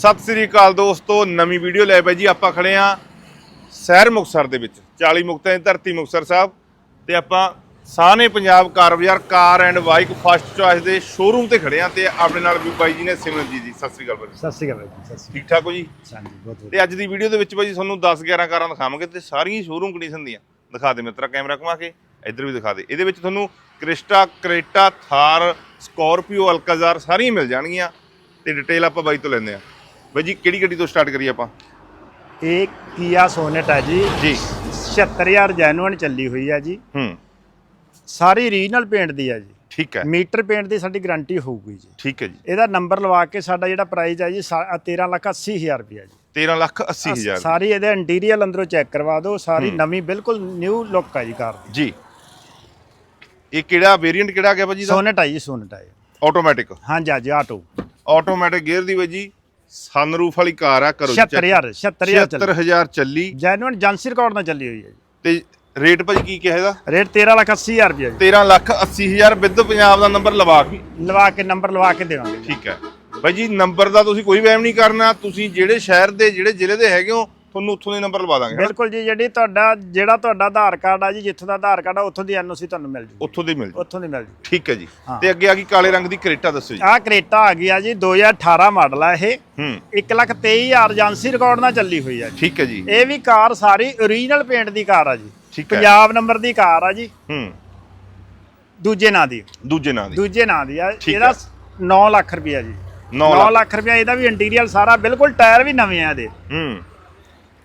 ਸਤਿ ਸ੍ਰੀ ਅਕਾਲ ਦੋਸਤੋ ਨਵੀਂ ਵੀਡੀਓ ਲੈ ਪਏ ਜੀ ਆਪਾਂ ਖੜੇ ਆ ਸ਼ਹਿਰ ਮੁਕਤਸਰ ਦੇ ਵਿੱਚ 40 ਮੁਕਤਾਂ ਦੀ ਧਰਤੀ ਮੁਕਤਸਰ ਸਾਹਿਬ। ਤੇ ਆਪਾਂ ਸਾਹਨੇ Punjab car Bazaar car and bike first choice ਦੇ ਸ਼ੋਰੂਮ ਤੇ ਖੜੇ ਆ ਤੇ ਆਪਣੇ ਨਾਲ ਵੀ ਬਾਈ ਜੀ ਨੇ ਸਿਮਰਨਜੀਤ ਜੀ ਸਤਿ ਸ੍ਰੀ ਅਕਾਲ ਬਾਈ ਜੀ। ਸਤਿ ਸ਼੍ਰੀ ਅਕਾਲ ਜੀ ਸਤਿ ਸ਼੍ਰੀ ਠੀਕ ਠਾਕ ਹੋ ਜੀ? ਹਾਂਜੀ ਬਹੁਤ ਵਧੀਆ। ਤੇ ਅੱਜ ਦੀ ਵੀਡੀਓ ਦੇ ਵਿੱਚ ਬਾਈ ਜੀ ਤੁਹਾਨੂੰ 10 11 ਕਾਰਾਂ ਦਿਖਾਵਾਂਗੇ ਤੇ ਸਾਰੀਆਂ ਸ਼ੋਰੂਮ ਕੰਡੀਸ਼ਨ ਦੀਆਂ। ਦਿਖਾ ਦੇ ਮਿੱਤਰਾ ਕੈਮਰਾ ਘੁਮਾ ਕੇ ਇੱਧਰ ਵੀ ਦਿਖਾ ਦੇ। ਇਹਦੇ ਵਿੱਚ ਤੁਹਾਨੂੰ Crysta Creta Thar Scorpio Alcazar ਸਾਰੀਆਂ ਮਿਲ ਜਾਣਗੀਆਂ। ਤੇ ਡਿਟੇਲ ਆਪਾਂ ਬਾਈ ਤੋਂ ਲੈਂਦੇ ਆ ਬਾਈ ਜੀ ਕਿਹੜੀ ਗੱਡੀ ਤੋਂ ਸਟਾਰਟ ਕਰੀਏ ਆਪਾਂ? ਇਹ ਕੀਆ ਸੋਨੇਟ ਹੈ ਜੀ। ਜੀ। 76000 ਜੈਨੂਅਨ ਚੱਲੀ ਹੋਈ ਹੈ ਜੀ। ਹੂੰ। ਸਾਰੀ ਰੀਜਨਲ ਪੇਂਟ ਦੀ ਹੈ ਜੀ। ਠੀਕ ਹੈ। ਮੀਟਰ ਪੇਂਟ ਦੀ ਸਾਡੀ ਗਾਰੰਟੀ ਹੋਊਗੀ ਜੀ। ਠੀਕ ਹੈ ਜੀ। ਇਹਦਾ ਨੰਬਰ ਲਵਾ ਕੇ ਸਾਡਾ ਜਿਹੜਾ ਪ੍ਰਾਈਸ ਹੈ ਜੀ 13 ਲੱਖ 80 ਹਜ਼ਾਰ ਰੁਪਇਆ ਜੀ। 13 ਲੱਖ 80 ਹਜ਼ਾਰ। ਸਾਰੀ ਇਹਦੇ ਇੰਟੀਰੀਅਰ ਅੰਦਰੋਂ ਚੈੱਕ ਕਰਵਾ ਦਿਓ। ਸਾਰੀ ਨਵੀਂ ਬਿਲਕੁਲ ਨਿਊ ਲੁੱਕ ਹੈ ਜੀ ਕਾਰ ਦੀ। ਜੀ। ਇਹ ਕਿਹੜਾ ਵੇਰੀਐਂਟ ਕਿਹੜਾ ਆ ਗਿਆ ਭਾਜੀ ਦਾ ਸੋਨੇਟ ਹੈ ਜੀ ਸੋਨੇਟ ਹੈ ਆਟੋਮੈਟਿਕ ਹਾਂਜੀ ਹਾਂਜੀ ਆਟੋ ਆਟੋਮੈਟਿਕ ਗੇਅਰ ਦੀ ਬਾਈ ਜੀ। ਸਨਰੂਫ ਵਾਲੀ ਕਾਰ ਆ ਕਰੋ 76000 76000 ਚੱਲੀ। 76000 ਚੱਲੀ। ਜੈਨੂਅਨ ਏਜੰਸੀ ਰਿਕਾਰਡ ਨਾਲ ਚੱਲੀ ਹੋਈ ਹੈ ਤੇ ਰੇਟ ਭਾਜੀ ਕੀ ਕਿਹਾ ਇਹਦਾ? ਰੇਟ 13 ਲੱਖ 80 ਹਜ਼ਾਰ ਰੁਪਇਆ ਜੀ। 13 ਲੱਖ 80 ਹਜ਼ਾਰ ਵਿਦ ਪੰਜਾਬ ਦਾ ਨੰਬਰ ਲਵਾ ਕੇ। ਲਵਾ ਕੇ ਨੰਬਰ ਲਵਾ ਕੇ ਦੇਵਾਂਗੇ। ਠੀਕ ਹੈ। ਭਾਈ ਜੀ ਨੰਬਰ ਦਾ ਤੁਸੀਂ ਕੋਈ ਵਹਿਮ ਨਹੀਂ ਕਰਨਾ। ਤੁਸੀਂ ਜਿਹੜੇ ਸ਼ਹਿਰ ਦੇ ਜਿਹੜੇ ਜ਼ਿਲ੍ਹੇ ਦੇ ਹੈਗੇ ਹੋ ਤੁਹਾਨੂੰ ਉੱਥੋਂ ਦੇ ਨੰਬਰ ਲਵਾ ਦਾਂਗੇ ਹਨਾ? ਬਿਲਕੁਲ ਜੀ ਜਿਹੜੀ ਤੁਹਾਡਾ ਜਿਹੜਾ ਤੁਹਾਡਾ ਆਧਾਰ ਕਾਰਡ ਆ ਜੀ ਜਿੱਥੋਂ ਦਾ ਆਧਾਰ ਕਾਰਡ ਆ ਉੱਥੋਂ ਦੀ ਐਨਓਸੀ ਤੁਹਾਨੂੰ ਮਿਲ ਜੂ ਉੱਥੋਂ ਦੇ ਮਿਲ ਜੂ ਉੱਥੋਂ ਦੀ ਮਿਲ ਜੂ ਠੀਕ ਹੈ ਜੀ। ਹਾਂ। ਤੇ ਅੱਗੇ ਆ ਗਈ ਕਾਲੇ ਰੰਗ ਦੀ ਕਰੇਟਾ ਦੱਸੋ ਜੀ। ਆਹ ਕਰੇਟਾ ਆ ਗਈ ਆ ਜੀ 2018 ਮਾਡਲ ਆ ਇਹ। ਹੂੰ। 123000 ਏਜੰਸੀ ਰਿਕਾਰਡ ਨਾਲ ਚੱਲੀ ਹੋਈ ਆ ਜੀ। ਠੀਕ ਹੈ ਜੀ। ਇਹ ਵੀ ਕਾਰ ਸਾਰੀ ਓਰੀਜਨਲ ਪੇਂਟ ਦੀ ਕਾਰ ਆ ਜੀ। ਠੀਕ ਹੈ। ਪੰਜਾਬ ਨੰਬਰ ਦੀ ਕਾਰ ਆ ਜੀ। ਹੂੰ। ਦੂਜੇ ਨਾਂ ਦੀ। ਦੂਜੇ ਨਾਂ ਦੀ। ਦੂਜੇ ਨਾਂ ਦੀ ਆ। ਠੀਕ ਇਹਦਾ 9 ਲੱਖ ਰੁਪਇਆ ਜੀ। 9 9 ਲੱਖ। ਰੁਪਇਆ ਇਹਦਾ ਵੀ ਇੰਟੀਰੀਅਰ ਸਾਰਾ ਬਿਲਕੁਲ ਟਾਇਰ ਵੀ ਨਵੇਂ ਆ ਇਹਦੇ। ਹੂੰ।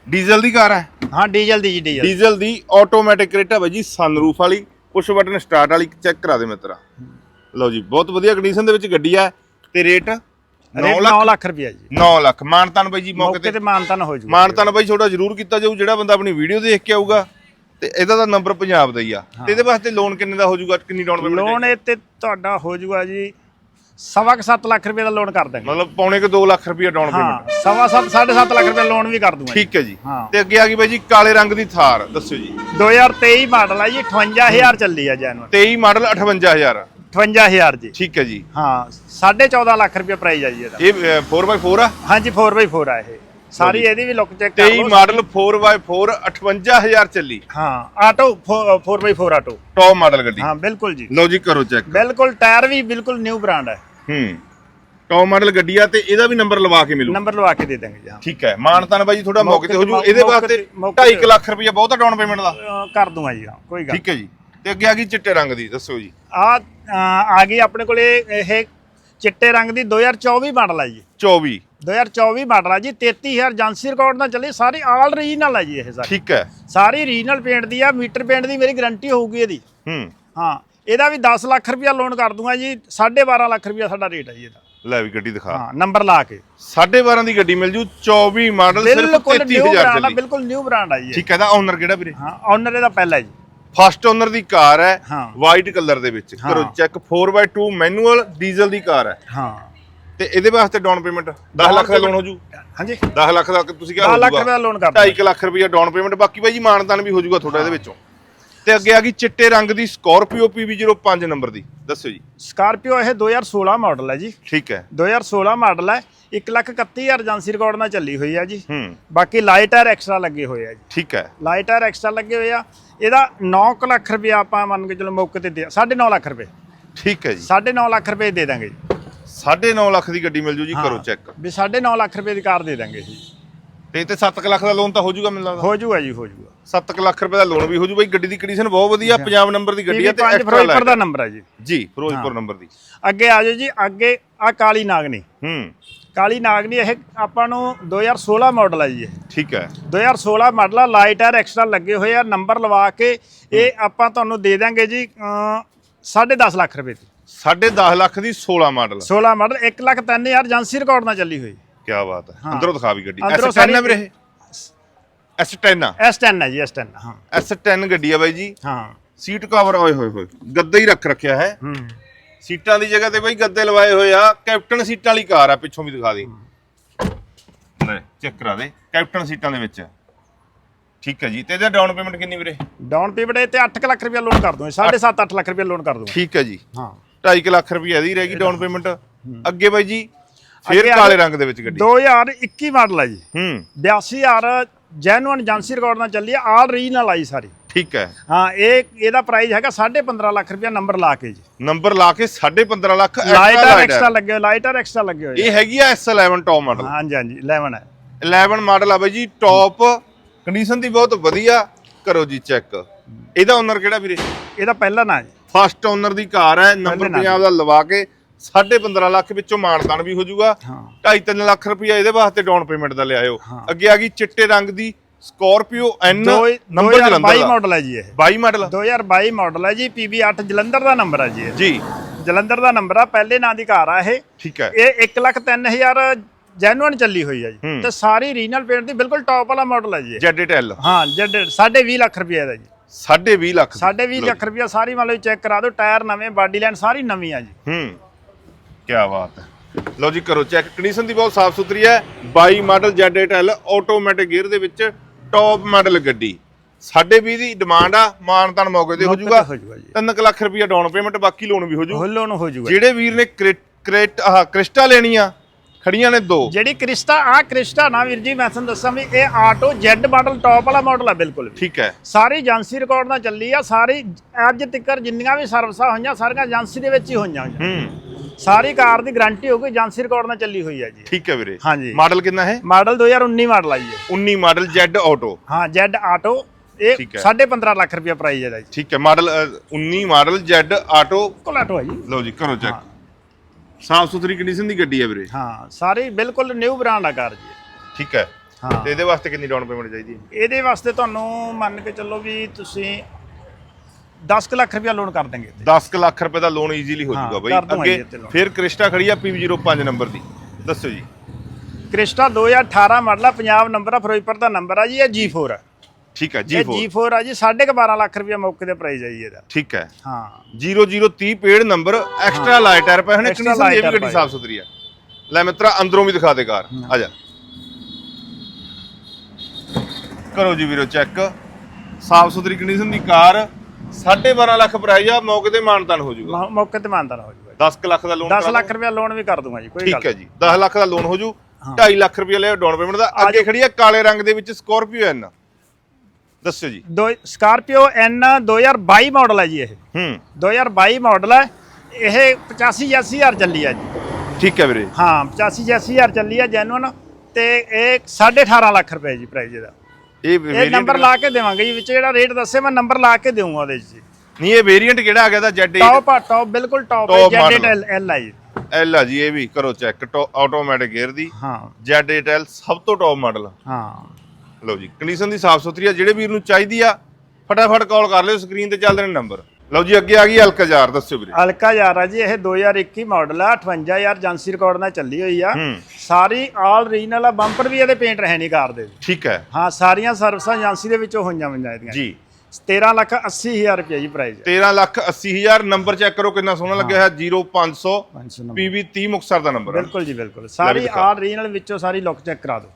ਡੀਜ਼ਲ ਦੀ ਕਾਰ ਹੈ? ਹਾਂ ਡੀਜ਼ਲ ਦੀ ਜੀ ਡੀਜ਼ਲ। ਡੀਜ਼ਲ ਦੀ ਆਟੋਮੈਟਿਕ ਕਰੇਟਾ ਬਾਈ ਜੀ ਸਨਰੂਫ ਵਾਲੀ। ਪੁਸ਼ ਬਟਨ ਸਟਾਰਟ ਵਾਲੀ ਚੈੱਕ ਕਰਾ ਦੇ ਮਿੱਤਰਾ। ਲਓ ਜੀ ਬਹੁਤ ਵਧੀਆ ਕੰਡੀਸ਼ਨ ਦੇ ਵਿੱਚ ਗੱਡੀ ਆ ਤੇ ਰੇਟ 9 ਰੇਟ 9 ਲੱਖ। ਰੁਪਇਆ ਜੀ। 9 ਲੱਖ। ਮਾਨਤਾਨ ਬਾਈ ਜੀ ਮੌਕੇ ਤੇ ਮਾਨਤਨ ਹੋ ਜੂ ਮਾਨਤਾਨ ਬਾਈ ਛੋਟਾ ਜ਼ਰੂਰ ਕੀਤਾ ਜਾਊ ਜਿਹੜਾ ਬੰਦਾ ਆਪਣੀ ਵੀਡੀਓ ਦੇਖ ਕੇ ਆਊਗਾ। ਤੇ ਇਹਦਾ ਤਾਂ ਨੰਬਰ ਪੰਜਾਬ ਦਾ ਹੀ ਆ। ਤੇ ਇਹਦੇ ਵਾਸਤੇ ਲੋਨ ਕਿੰਨੇ ਦਾ ਹੋ ਜਾਊਗਾ ਕਿੰਨੀ ਡਾਊਨ ਪੇਮੈਂਟ ਲੋਨ ਇਹ ਤੇ ਤੁਹਾਡਾ ਹੋ ਜੂਗਾ ਜੀ ਸਵਾ ਕੁ ਸੱਤ ਲੱਖ ਰੁਪਏ ਦਾ ਲੋਨ ਕਰ ਦਾਂਗੇ ਮਤਲਬ ਪੌਣੇ ਕਿ 2 ਲੱਖ ਰੁਪਏ ਡਾਊਨ ਪੇਮੈਂਟ ਹਾਂ ਸਵਾ ਸੱਤ ਸਾਢੇ ਸੱਤ ਲੱਖ ਰੁਪਏ ਲੋਨ ਵੀ ਕਰ ਦੂੰਗਾ। ਠੀਕ ਹੈ ਜੀ। ਹਾਂ। ਤੇ ਅੱਗੇ ਆ ਗਈ ਬਾਈ ਜੀ ਕਾਲੇ ਰੰਗ ਦੀ ਥਾਰ ਦੱਸਿਓ ਜੀ। 2023 ਮਾਡਲ ਆ ਜੀ 58000 ਚੱਲੀ ਆ ਜੈਨੂਅਨ 23 ਮਾਡਲ 58000 58000 ਜੀ। ਠੀਕ ਹੈ ਜੀ। ਹਾਂ 14.5 ਲੱਖ ਰੁਪਏ ਪ੍ਰਾਈਸ ਆ ਜੀ ਇਹਦਾ। ਇਹ 4x4 ਆ? ਹਾਂਜੀ 4x4 ਆ ਇਹ। ਸਾਰੀ ਇਹਦੀ ਵੀ ਲੁੱਕ ਚੈੱਕ ਕਰ 23 ਲਓ। ਮਾਡਲ 4x4 58000 ਚੱਲੀ। ਹਾਂ auto 4x4 auto. Top model ਗੱਡੀ। ਹਾਂ ਬਿਲਕੁਲ ਜੀ। ਲਓ ਜੀ ਕਰੋ ਚੈੱਕ ਬਿਲਕੁਲ ਟਾਇਰ ਵੀ ਬਿਲਕੁਲ ਨਿਊ ਬ੍ਰਾਂਡ ਹੈ। ਹੂੰ। ਟੌਪ ਮਾਡਲ ਗੱਡੀ ਆ ਤੇ ਇਹਦਾ ਵੀ ਨੰਬਰ ਲਵਾ ਕੇ ਮਿਲੂ। ਨੰਬਰ ਲਵਾ ਕੇ ਦੇ ਦਾਂਗੇ ਜੀ ਹਾਂ। ਠੀਕ ਹੈ। ਮਾਨਤਾਨ ਬਾਈ ਥੋੜਾ ਮੌਕੇ ਤੇ ਹੋ ਜੂ। ਇਹਦੇ ਵਾਸਤੇ ਮੌਕੇ 2.5 ਤੇ- ਲੱਖ ਰੁਪਏ ਬਹੁਤਾ ਡਾਊਨ ਪੇਮੈਂਟ ਦਾ। ਕਰ ਦੂੰਗਾ ਜੀ ਹਾਂ ਕੋਈ ਗੱਲ ਠੀਕ ਹੈ ਜੀ। ਤੇ ਅੱਗੇ ਆ ਗਈ ਚਿੱਟੇ ਰੰਗ ਦੀ ਦੱਸੋ ਜੀ। ਆ ਆ ਗਈ ਆਪਣੇ ਕੋਲੇ ਇਹ ਚਿੱਟੇ ਰੰਗ ਦੀ 2024 ਮਾਡਲ ਹੈ ਜੀ। 24 2024 ਮਾਡਲ ਆ ਜੀ 33000 ਏਜੰਸੀ ਰਿਕਾਰਡ ਨਾਲ ਚੱਲੀ ਸਾਰੀ ਆਲ ਰੀਜਨਲ ਹੈ ਜੀ ਇਹ ਸਾਰੀ। ਠੀਕ ਹੈ। ਸਾਰੀ ਰੀਜਨਲ ਪੇਂਟ ਦੀ ਆ ਮੀਟਰ ਪੇਂਟ ਦੀ ਮੇਰੀ ਗਾਰੰਟੀ ਹੋਊਗੀ ਇਹਦੀ। ਹੂੰ। ਹਾਂ ਇਹਦਾ ਵੀ 10 ਲੱਖ ਰੁਪਇਆ ਲੋਨ ਕਰ ਦੂੰਗਾ ਜੀ 12.5 ਲੱਖ ਰੁਪਇਆ ਸਾਡਾ ਰੇਟ ਹੈ ਜੀ ਇਹਦਾ। ਲੈ ਵੀ ਗੱਡੀ ਦਿਖਾ। ਹਾਂ ਨੰਬਰ ਲਾ ਕੇ। 12.5 ਦੀ ਗੱਡੀ ਮਿਲ ਜੂ 24 ਮਾਡਲ ਸਿਰਫ ਬਿਲਕੁਲ ਨਿਊ 33000 ਬ੍ਰਾਂਡ ਆ ਚੱਲੀ। ਬਿਲਕੁਲ ਨਿਊ ਬ੍ਰਾਂਡ ਆ ਜੀ। ਠੀਕ ਹੈ ਦਾ ਓਨਰ ਕਿਹੜਾ ਵੀਰੇ? ਹਾਂ ਓਨਰ ਇਹਦਾ ਪਹਿਲਾ ਜੀ। ਫਸਟ ਓਨਰ ਦੀ ਕਾਰ ਹੈ ਹਾਂ। ਵਾਈਟ ਕਲਰ ਦੇ ਵਿੱਚ। ਕਰੋ ਚੈੱਕ 4x2 ਮੈਨੂਅਲ ਡੀਜ਼ਲ ਦੀ ਕਾਰ ਹੈ। ਹਾਂ। ਤੇ ਇਹਦੇ ਵਾਸਤੇ ਡਾਊਨ ਪੇਮੈਂਟ 10 ਲੱਖ ਦਾ ਲੋਨ ਹੋ ਜੂ। ਹਾਂਜੀ। 10 ਲੱਖ ਦਾ ਤੁਸੀਂ ਕਿਹਾ 10 ਹੋ ਲੱਖ ਰੁਪਇਆ ਲੋਨ ਕਰ ਦੂੰਗਾ 2.5 ਲੱਖ ਰੁਪਏ ਡਾਊਨ ਪੇਮੈਂਟ ਬਾਕੀ ਬਾਈ ਜੀ ਮਾਨਤਾਨ ਵੀ ਹੋ ਜੂਗਾ ਤੁਹਾਡਾ ਇਹਦੇ ਵਿੱਚੋਂ। ਤੇ ਅੱਗੇ ਆ ਗਈ ਚਿੱਟੇ ਰੰਗ ਦੀ ਸਕਾਰਪੀਓ PV05 ਨੰਬਰ ਦੀ। ਦੱਸਿਓ ਜੀ। ਸਕਾਰਪੀਓ ਇਹ 2016 ਮਾਡਲ ਹੈ ਜੀ। ਠੀਕ ਹੈ। 2016 ਮਾਡਲ ਹੈ। 131000 ਏਜੰਸੀ ਰਿਕਾਰਡ ਨਾਲ ਚੱਲੀ ਹੋਈ ਹੈ ਜੀ। ਹੂੰ। ਬਾਕੀ ਲਾਈਟ ਟਾਇਰ ਐਕਸਟਰਾ ਲੱਗੇ ਹੋਏ ਆ ਜੀ। ਠੀਕ ਹੈ। ਲਾਈਟ ਟਾਇਰ ਐਕਸਟਰਾ ਲੱਗੇ ਹੋਏ ਆ। ਇਹਦਾ 9 ਲੱਖ ਰੁਪਇਆ ਆਪਾਂ ਮੰਨ ਕੇ ਚਲੋ ਮੌਕੇ ਤੇ ਦੇ 9.5 ਲੱਖ ਰੁਪਏ। ਠੀਕ ਹੈ ਜੀ। 9.5 ਲੱਖ ਰੁਪਏ ਦੇ ਦਾਂਗੇ ਜੀ। 9.5 ਲੱਖ ਦੀ ਗੱਡੀ ਮਿਲ ਜੂ ਜੀ ਕਰੋ ਚੈੱਕ ਵੀ 9.5 ਲੱਖ ਰੁਪਏ ਦੀ ਕਾਰ ਦੇ ਦਾਂਗੇ ਜੀ। ਤੇ ਤੇ 7 ਲੱਖ ਦਾ ਲੋਨ ਤਾਂ ਹੋ ਜੂਗਾ ਮੈਨੂੰ ਲੱਗਦਾ। ਹੋ ਜੂਗਾ ਜੀ ਹੋ ਜੂਗਾ। 7 ਲੱਖ ਰੁਪਏ ਦਾ ਲੋਨ ਵੀ ਹੋ ਜੂ। ਬਾਈ ਗੱਡੀ ਦੀ ਕੰਡੀਸ਼ਨ ਬਹੁਤ ਵਧੀਆ ਪੰਜਾਬ ਨੰਬਰ ਦੀ ਗੱਡੀ ਹੈ ਤੇ 5 ਐਕਸਟਰਾ ਫਿਰੋਜ਼ਪੁਰ ਦਾ ਨੰਬਰ ਹੈ ਜੀ। ਜੀ ਫਿਰੋਜ਼ਪੁਰ ਨੰਬਰ ਦੀ। ਅੱਗੇ ਆ ਜਾਓ ਜੀ ਅੱਗੇ ਆ ਕਾਲੀ ਨਾਗਨੀ ਹੂੰ। ਕਾਲੀ ਨਾਗਨੀ ਇਹ ਆਪਾਂ ਨੂੰ 2016 ਮਾਡਲ ਹੈ ਜੀ ਇਹ। ਠੀਕ ਹੈ। 2016 ਮਾਡਲ ਆ ਲਾਈਟ ਟਾਇਰ ਐਕਸਟਰਾ ਲੱਗੇ ਹੋਏ ਆ। ਨੰਬਰ ਲਵਾ ਕੇ ਇਹ ਆਪਾਂ ਤੁਹਾਨੂੰ ਦੇ ਦਾਂਗੇ ਜੀ 10.5 ਲੱਖ ਰੁਪਏ ਦੀ। 10.5 ਲੱਖ ਦੀ 16 model. 16 model 1 lakh 3000 agency record ਨਾਲ ਚੱਲੀ ਹੋਈ। ਕੀ ਬਾਤ ਹੈ। ਅੰਦਰੋਂ ਦਿਖਾ ਵੀ ਗੱਡੀ। ਅੰਦਰੋਂ S10 ਹੈ ਵੀਰੇ S10 ਆ? S10 ਹੈ ਜੀ S10 ਹਾਂ। S10 ਗੱਡੀ ਆ ਬਾਈ ਜੀ। ਹਾਂ। ਸੀਟ ਕਵਰ ਹੋਏ ਹੋਏ ਹੋਏ ਗੱਦਾ ਹੀ ਰੱਖ ਰੱਖਿਆ ਹੈ। ਹੂੰ। ਸੀਟਾਂ ਦੀ ਜਗ੍ਹਾ ਤੇ ਬਾਈ ਗੱਦੇ ਲਵਾਏ ਹੋਏ ਆ। ਕੈਪਟਨ ਸੀਟਾਂ ਵਾਲੀ ਕਾਰ ਆ ਪਿੱਛੋਂ ਵੀ ਦਿਖਾ ਦੇ। ਲੈ ਚੈੱਕ ਕਰਾ ਦੇ। ਕੈਪਟਨ ਸੀਟਾਂ ਦੇ ਵਿੱਚ। ਠੀਕ ਹੈ ਜੀ। ਤੇ ਇਹਦਾ ਡਾਊਨ ਪੇਮੈਂਟ ਕਿੰਨੀ ਵੀਰੇ? ਡਾਊਨ ਪੇਮੈਂਟ ਇਹ ਤੇ 8 ਲੱਖ ਰੁਪਏ ਲੋਨ ਕਰ ਦੂੰਗੇ 7.5 8 ਲੱਖ ਰੁਪਏ ਲੋਨ ਕਰ ਦੂੰਗਾ। ਠੀਕ ਹੈ ਜੀ। ਹਾਂ। 2.5 ਲੱਖ ਰੁਪਏ ਦੀ ਰਹਿ ਗਈ ਡਾਊਨ ਪੇਮੈਂਟ ਅੱਗੇ ਬਾਈ ਜੀ ਫੇਰ ਕਾਲੇ। ਰੰਗ ਦੇ ਵਿੱਚ ਗੱਡੀ। 2021 ਮਾਡਲ ਹੈ ਜੀ। ਹੂੰ। 82000 ਜੈਨੂਅਨ ਏਜੰਸੀ ਰਿਕਾਰਡ ਨਾਲ ਚੱਲੀ ਆ ਆਲ ਰੀਜਨਲ ਆਈ ਸਾਰੀ। ਠੀਕ ਹੈ। ਹਾਂ ਇਹ ਇਹਦਾ ਪ੍ਰਾਈਸ ਹੈਗਾ 15.5 ਲੱਖ ਰੁਪਇਆ ਨੰਬਰ ਲਾ ਕੇ ਜੀ। ਨੰਬਰ ਲਾ ਕੇ 15.5 ਲੱਖ ਲਾਈਟਰ ਐਕਸਟਰਾ ਹੈ। ਲੱਗੇ ਹੋਏ ਲਾਈਟਰ ਐਕਸਟਰਾ ਲੱਗੇ ਹੋਏ ਇਹ ਹੈਗੀ ਆ S11 ਟੌਪ ਮਾਡਲ ਹਾਂਜੀ ਹਾਂਜੀ 11 ਹੈ 11 ਮਾਡਲ ਆ ਬਾਈ ਜੀ ਟੌਪ ਕੰਡੀਸ਼ਨ ਦੀ ਬਹੁਤ ਵਧੀਆ। ਕਰੋ ਜੀ ਚੈੱਕ ਇਹਦਾ ਓਨਰ ਕਿਹੜਾ ਵੀਰੇ? ਇਹਦਾ ਪਹਿਲਾ ਨਾਂ ਜੀ। ਫਸਟ ਓਨਰ ਦੀ ਕਾਰ ਹੈ ਨੰਬਰ ਪੰਜਾਬ ਦਾ ਲਵਾ ਕੇ 15.5 ਲੱਖ ਵਿੱਚੋਂ ਮਾਨਤਾਨ ਵੀ ਹੋ ਜਾਊਗਾ। ਹਾਂ। 2.5 ਲੱਖ ਰੁਪਇਆ ਇਹਦੇ ਵਾਸਤੇ ਡਾਊਨ ਪੇਮੈਂਟ ਦਾ ਲਿਆਇਓ। ਅੱਗੇ ਆ ਗਈ ਚਿੱਟੇ ਰੰਗ ਦੀ ਸਕੋਰਪੀਓ ਐਨ ਨੰਬਰ 2022 ਜਲੰਧਰ ਦਾ। ਮਾਡਲ ਹੈ ਜੀ ਇਹ। 22 ਮਾਡਲ 2022 ਮਾਡਲ ਹੈ ਜੀ PB8 ਜਲੰਧਰ ਦਾ ਨੰਬਰ ਹੈ ਜੀ ਜੀ। ਜਲੰਧਰ ਦਾ ਨੰਬਰ ਆ ਪਹਿਲੇ ਨਾਂ ਦੀ ਕਾਰ ਆ ਇਹ। ਠੀਕ ਹੈ। ਇਹ 1 ਲੱਖ 3000 ਜੈਨੂਅਨ ਚੱਲੀ ਹੋਈ ਹੈ ਜੀ। ਤੇ ਸਾਰੀ ਰੀਜਨਲ ਪੇਂਟ ਦੀ ਬਿਲਕੁਲ ਟੌਪ ਵਾਲਾ ਮਾਡਲ ਹੈ ਜੀ ਇਹ। ZL ਹਾਂ ਜੱਡ 20.5 ਲੱਖ ਰੁਪਏ ਦਾ ਜੀ। 20.5 ਲੱਖ 20.5 ਲੱਖ ਰੁਪਏ ਸਾਰੀ ਮਤਲਬ ਚੈੱਕ ਕਰਾ ਦਿਓ ਟਾਇਰ ਨਵੇਂ ਬਾਡੀ ਲਾਈਨ ਸਾਰੀ ਨਵੀਂ ਆ ਜੀ। ਹੂੰ ਕੀ ਬਾਤ ਹੈ। ਲਓ ਜੀ ਕਰੋ ਚੈੱਕ। ਕੰਡੀਸ਼ਨ ਦੀ ਬਹੁਤ ਸਾਫ਼ ਸੁਥਰੀ ਹੈ। 22 ਮਾਡਲ ZL ਆਟੋਮੈਟਿਕ ਗੇਅਰ ਦੇ ਵਿੱਚ ਟੌਪ ਮਾਡਲ ਗੱਡੀ। ਸਾਡੇ ਵੀ ਦੀ ਡਿਮਾਂਡ ਆ ਮਾਨਤਾਨ ਮੌਕੇ ਤੇ ਹੋ ਜਾਊਗਾ। ਹੋ ਜਾਊਗਾ ਜੀ। 3 ਲੱਖ ਰੁਪਇਆ ਡਾਊਨ ਪੇਮੈਂਟ ਬਾਕੀ ਲੋਨ ਵੀ ਹੋ ਜਾਊ। ਹੁੱਲੋਂ ਨੂੰ ਹੋ ਜਾਊਗਾ। ਜਿਹੜੇ ਵੀਰ ਨੇ ਕ੍ਰਿ- ਕ੍ਰਿਟ ਆਹ ਕ੍ਰਿਸਟਾ ਲੈਣੀ ਆ ਖੜੀਆਂ ਨੇ ਦੋ। ਜਿਹੜੀ ਕ੍ਰਿਸਟਾ ਆ ਕ੍ਰਿਸਟਾ ਨਾ ਵੀਰ ਜੀ ਮੈਂ ਤੁਹਾਨੂੰ ਦੱਸਾਂ ਵੀ ਇਹ ਆਟੋ ਜੈਡ ਮਾਡਲ ਟੌਪ ਵਾਲਾ ਮਾਡਲ ਆ ਬਿਲਕੁਲ। ਠੀਕ ਹੈ। ਸਾਰੀ ਏਜੰਸੀ ਰਿਕਾਰਡ ਨਾਲ ਚੱਲੀ ਆ ਸਾਰੀ ਅੱਜ ਤੱਕ ਜਿੰਨੀਆਂ ਵੀ ਸਰਵਿਸਾਂ ਹੋਈਆਂ ਸਾਰੀਆਂ ਏਜੰਸੀ ਦੇ ਵਿੱਚ ਹੀ ਹੋਈਆਂ। ਹੂੰ। ਸਾਰੀ ਕਾਰ ਦੀ ਗਾਰੰਟੀ ਹੋਊਗੀ ਏਜੰਸੀ ਰਿਕਾਰਡ ਨਾਲ ਚੱਲੀ ਹੋਈ ਹੈ ਜੀ। ਠੀਕ ਹੈ ਵੀਰੇ। ਹਾਂਜੀ। ਮਾਡਲ ਕਿੰਨਾ ਹੈ? ਮਾਡਲ 2019 ਮਾਡਲ ਆ ਜੀ ਇਹ। 19 ਮਾਡਲ Z ਆਟੋ ਹਾਂ ਜੈਡ ਆਟੋ ਇਹ ਠੀਕ ਹੈ। 15.5 ਲੱਖ ਰੁਪਏ ਪ੍ਰਾਈਸ ਹੈ ਜੀ। ਠੀਕ ਹੈ। ਮਾਡਲ 19 ਮਾਡਲ Z ਆਟੋ ਕੋਲ ਆਟੋ ਹੈ ਜੀ। ਲਓ ਜੀ ਕਰੋ ਚੈੱਕ ਸਾਫ਼ ਸੁਥਰੀ ਕੰਡੀਸ਼ਨ ਦੀ ਗੱਡੀ ਹੈ ਵੀਰੇ? ਹਾਂ ਸਾਰੀ ਬਿਲਕੁਲ ਨਿਊ ਬ੍ਰਾਂਡ ਆ ਕਾਰ ਜੀ। ਠੀਕ ਹੈ। ਹਾਂ। ਤੇ ਇਹਦੇ ਵਾਸਤੇ ਕਿੰਨੀ ਡਾਊਨ ਪੇਮੈਂਟ ਚਾਹੀਦੀ ਹੈ? ਇਹਦੇ ਵਾਸਤੇ ਤੁਹਾਨੂੰ ਮੰਨ ਕੇ ਚੱਲੋ ਵੀ ਤੁਸੀਂ 10 ਕੁ ਲੱਖ ਰੁਪਏ ਲੋਨ ਕਰ ਦੇਂਗੇ 10 ਕੁ ਲੱਖ ਰੁਪਏ ਦਾ ਲੋਨ ਈਜ਼ੀਲੀ ਹੋ ਜਾਊਗਾ ਕਰ ਬਾਈ ਦੂੰਗਾ ਜੀ ਅੱਗੇ ਇੱਥੇ loan। ਫਿਰ ਕ੍ਰਿਸਟਾ ਖੜੀ ਆ PV05 ਨੰਬਰ ਦੀ। ਦੱਸੋ ਜੀ। ਕ੍ਰਿਸਟਾ 2018 ਮਾਡਲ ਆ ਪੰਜਾਬ ਨੰਬਰ ਆ ਫਿਰੋਜ਼ਪੁਰ ਦਾ ਨੰਬਰ ਆ ਜੀ ਇਹ G4 ਆ। ਠੀਕ ਹੈ ਇਹ G4 G4 ਆ ਜੀ 12.5 ਲੱਖ ਰੁਪਏ ਮੌਕੇ ਤੇ ਪ੍ਰਾਈਸ ਆ ਜੀ ਇਹਦਾ। ਠੀਕ ਹੈ। ਹਾਂ। 0030 paid number extra light tyre ਪਏ ਹਨ Extra ਕੰਡੀਸ਼ਨ light ਇਹ ਵੀ ਗੱਡੀ ਪਏ। ਸਾਫ਼ ਸੁਥਰੀ ਹੈ। ਲੈ ਮਿੱਤਰਾ ਅੰਦਰੋਂ ਵੀ ਦਿਖਾ ਦੇ ਕਾਰ। ਆ ਜਾ। ਕਰੋ ਜੀ ਵੀਰੋ ਚੈੱਕ ਸਾਫ਼ ਸੁਥਰੀ ਕੰਡੀਸ਼ਨ ਦੀ ਕਾਰ 12.5 ਲੱਖ ਪ੍ਰਾਈਸ ਆ ਮੌਕੇ ਤੇ ਮਾਨਤਾਨ ਹੋ ਜਾਊਗਾ ਮੌ- ਮੌਕੇ ਤੇ ਮਾਨਦਾਰ ਹੋ ਜਾਊਗਾ 10 ਲੱਖ ਦਾ ਲੋਨ 10 ਲੱਖ ਰੁਪਏ ਲੋਨ ਵੀ ਕਰ ਦੂੰਗਾ ਜੀ ਕੋਈ ਗੱਲ ਠੀਕ ਹੈ ਜੀ 10 ਲੱਖ ਦਾ ਲੋਨ ਹੋ ਜੂ। ਹਾਂ। 2.5 ਲੱਖ ਰੁਪਏ ਲੈ ਡਾਊਨ ਪੇਮੈਂਟ ਦਾ। ਅੱਗੇ ਖੜੀ ਹੈ ਕਾਲੇ ਰੰਗ ਦੇ ਵਿੱਚ ਸਕੋਰਪੀਓ ਐਨ ਦੱਸੋ ਜੀ। ਦੋ ਸਕਾਰਪੀਓ ਐਨ 2022 ਮਾਡਲ ਹੈ ਜੀ ਇਹ। ਹੂੰ। 2022 ਮਾਡਲ ਹੈ। ਇਹ 85 80000 ਚੱਲੀ ਆ ਜੀ। ਠੀਕ ਹੈ ਵੀਰੇ। ਹਾਂ 85 80000 ਚੱਲੀ ਆ ਜੈਨੂਨ ਤੇ ਇਹ 18.5 ਲੱਖ ਰੁਪਏ ਜੀ ਪ੍ਰਾਈਸ ਇਹਦਾ। ਇਹ ਇਹ ਨੰਬਰ ਲਾ ਕੇ ਦੇਵਾਂਗੇ ਜੀ ਵਿੱਚ ਜਿਹੜਾ ਰੇਟ ਦੱਸੇ ਮੈਂ ਨੰਬਰ ਲਾ ਕੇ ਦੇਵਾਂਗਾ ਉਹਦੇ 'ਚ ਜੀ। ਨਹੀਂ ਇਹ ਵੇਰੀਐਂਟ ਕਿਹੜਾ ਆ ਗਿਆ ਦਾ Z8 ਟੌਪ ਆ ਟੌਪ ਬਿਲਕੁਲ ਟੌਪ ਹੈ। ਐਲ ਐਲ ਆ ਜੀ। ਐਲ ਆ ਜੀ ਇਹ ਵੀ ਕਰੋ ਚੈੱਕ ਆਟੋਮੈਟਿਕ ਗੇਅਰ ਦੀ। ਹਾਂ। Z8L ਸਭ ਤੋਂ ਟੌਪ ਮਾਡਲ ਹਾਂ। ਲਓ ਜੀ ਕੰਡੀਸ਼ਨ ਦੀ ਸਾਫ਼ ਸੁਥਰੀ ਆ ਜਿਹੜੇ ਵੀਰ ਨੂੰ ਚਾਹੀਦੀ ਆ ਫਟਾਫਟ ਕਾਲ ਕਰ ਲਿਓ ਸਕਰੀਨ ਤੇ ਚੱਲਦੇ ਨੇ ਨੰਬਰ ਲਓ ਜੀ ਅੱਗੇ ਆ ਗਈ ਅਲਕਜ਼ਾਰ ਦੱਸਿਓ ਵੀਰੇ। ਅਲਕਾ ਯਾਰ ਆ ਜੀ ਇਹ 2021 ਮਾਡਲ ਆ 58000 ਏਜੰਸੀ ਰਿਕਾਰਡ ਨਾਲ ਚੱਲੀ ਹੋਈ ਆ। ਹੂੰ। ਸਾਰੀ ਆਲ ਰੀਜਨਲ ਆ ਬੰਪਰ ਵੀ ਇਹਦੇ ਪੇਂਟ ਹੈ ਨਹੀਂ ਕਾਰ ਦੇ ਠੀਕ ਹੈ। ਹਾਂ ਸਾਰੀਆਂ ਸਰਵਿਸਾਂ ਏਜੰਸੀ ਦੇ ਵਿੱਚੋਂ ਹੋਈਆਂ ਹੋਈਆਂ ਇਹਦੀਆਂ। ਜੀ। 13 ਲੱਖ 80 ਹਜ਼ਾਰ ਰੁਪਏ ਜੀ ਪ੍ਰਾਈਸ 13 ਲੱਖ 80 ਹਜ਼ਾਰ ਨੰਬਰ ਚੈੱਕ ਕਰੋ ਕਿੰਨਾ ਸੋਹਣਾ ਲੱਗਿਆ ਹੋਇਆ 0500 500 ਨੰਬਰ PV 30 ਮੁਕਤਸਰ ਦਾ ਨੰਬਰ ਹੈ ਬਿਲਕੁਲ ਜੀ ਬਿਲਕੁਲ। ਸਾਰੀ। ਆਲ ਰੀਜਨਲ ਵਿੱਚੋਂ ਸਾਰੀ ਲੁੱਕ ਚੈੱਕ ਕਰਾ ਦਿਓ।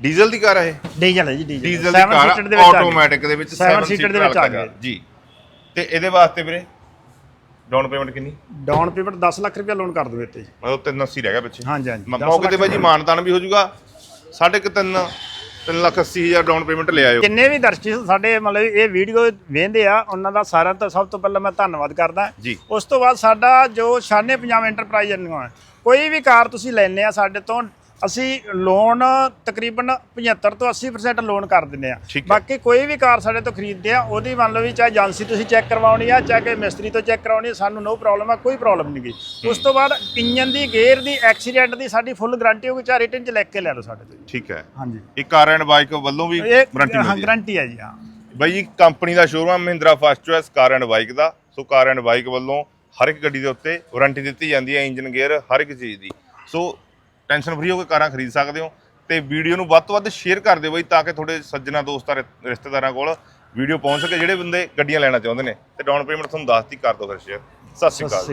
ਡੀਜ਼ਲ ਦੀ ਕਾਰ ਹੈ ਇਹ? ਡੀਜ਼ਲ ਹੈ ਜੀ ਡੀਜ਼ਲ ਡੀਜ਼ਲ ਦੀ ਕਾਰ ਗਈ। ਆਟੋਮੈਟਿਕ ਦੇ ਵਿੱਚ Seven 7 seater ਸੀਟਰ ਦੇ ਵਿੱਚ ਆ ਗਿਆ ਗਿਆ। ਜੀ। ਤੇ ਇਹਦੇ ਵਾਸਤੇ ਵੀਰੇ ਡਾਊਨ ਪੇਮੈਂਟ ਕਿੰਨੀ? ਡਾਊਨ ਪੇਮੈਂਟ 10 ਲੱਖ ਰੁਪਏ ਲੋਨ ਕਰ ਦਿਓ ਜੀ ਮਤਲਬ 380 ਰਹਿ ਗਿਆ ਪਿੱਛੇ। ਹਾਂਜੀ ਹਾਂਜੀ। ਮ- 10 ਮੌਕੇ ਤੇ ਲੱਖ ਬਾਈ ਜੀ ਵੀ ਹੋ ਜਾਊਗਾ ਸਾਢੇ ਕੁ ਤਿੰਨ ਤਿੰਨ ਲੱਖ 80 ਹਜ਼ਾਰ ਡਾਊਨ ਪੇਮੈਂਟ ਲੈ ਆਇਓ। ਜਿੰਨੇ ਵੀ ਦਰਸ਼ਕ ਸਾਡੇ ਮਤਲਬ ਇਹ ਵੀਡੀਓ ਵੇਖਦੇ ਆ ਉਹਨਾਂ ਦਾ ਸਾਰਿਆਂ ਤੋਂ ਸਭ ਤੋਂ ਪਹਿਲਾਂ ਮੈਂ ਧੰਨਵਾਦ ਕਰਦਾ। ਜੀ। ਉਸ ਤੋਂ ਬਾਅਦ ਸਾਡਾ ਜੋ ਸ਼ਾਨੇ ਪੰਜਾਬ ਐਂਟਰਪ੍ਰਾਈਜ਼ ਨੂੰ ਹੈ ਕੋਈ ਵੀ ਕਾਰ ਤੁਸੀਂ ਲੈਣੇ ਆ ਸਾਡੇ ਤੋਂ ਅਸੀਂ ਲੋਨ ਤਕਰੀਬਨ 75 ਤੋਂ 80% ਲੋਨ ਕਰ ਦਿੰਦੇ ਆ। ਬਾਕੀ ਕੋਈ ਵੀ ਕਾਰ ਸਾਡੇ ਤੋਂ ਖਰੀਦਦੇ ਆ ਉਹਦੀ ਮੰਨ ਲਓ ਵੀ ਚਾਹੇ ਏਜੰਸੀ ਤੁਸੀਂ ਚੈੱਕ ਕਰਵਾਉਣੀ ਆ ਚਾਹੇ ਮਿਸਤਰੀ ਤੋਂ ਚੈੱਕ ਕਰਾਉਣੀ ਆ ਸਾਨੂੰ ਨੋ ਪ੍ਰੋਬਲਮ ਆ ਕੋਈ ਪ੍ਰੋਬਲਮ ਨਹੀਂ ਗਈ ਉਸ ਤੋਂ ਬਾਅਦ ਇੰਜਨ ਦੀ ਗੇਅਰ ਦੀ ਐਕਸੀਡੈਂਟ ਦੀ ਸਾਡੀ ਫੁੱਲ ਗਾਰੰਟੀ ਹੋਊਗੀ ਚਾਹੇ ਰਿਟਨ ਚ ਲਿਖ ਕੇ ਲੈ ਲਓ ਸਾਡੇ ਤੋਂ। ਠੀਕ ਹੈ। ਹਾਂਜੀ। ਇਹ ਕਾਰ ਐਂਡ ਬਾਈਕ ਵੱਲੋਂ ਵੀ ਹਾਂ ਮਿਲਦੀ ਹੈ। ਗਾਰੰਟੀ ਹੈ ਜੀ ਹਾਂ। ਬਾਈ ਜੀ company the showroom Mahindra first choice car and bike the. So car and bike ਵੱਲੋਂ ਹਰ ਇੱਕ ਗੱਡੀ ਦੇ ਉੱਤੇ ਵਾਰੰਟੀ ਦਿੱਤੀ ਜਾਂਦੀ ਹੈ ਇੰਜਨ ਗੇਅਰ ਹਰ ਇੱਕ ਚੀਜ਼ ਦੀ। ਸੋ ਟੈਨਸ਼ਨ ਫਰੀ ਹੋ ਕੇ ਕਾਰਾਂ ਖਰੀਦ ਸਕਦੇ ਹੋ ਤੇ ਵੀਡੀਓ ਨੂੰ ਵੱਧ ਤੋਂ ਵੱਧ ਸ਼ੇਅਰ ਕਰ ਦਿਓ ਬਈ ਤਾਂ ਕਿ ਤੁਹਾਡੇ ਸੱਜਣਾ, ਦੋਸਤਾਂ ਰਿ- ਰਿਸ਼ਤੇਦਾਰਾਂ ਕੋਲ ਵੀਡੀਓ ਪਹੁੰਚ ਸਕੇ ਜਿਹੜੇ ਬੰਦੇ ਗੱਡੀਆਂ ਲੈਣਾ ਚਾਹੁੰਦੇ ਨੇ। ਤੇ ਡਾਊਨ ਪੇਮੈਂਟ ਤੁਹਾਨੂੰ ਦੱਸਤੀ, ਕਰ ਦਿਓ ਫਿਰ ਸ਼ੇਅਰ ਸਤਿ ਸ਼੍ਰੀ ਅਕਾਲ।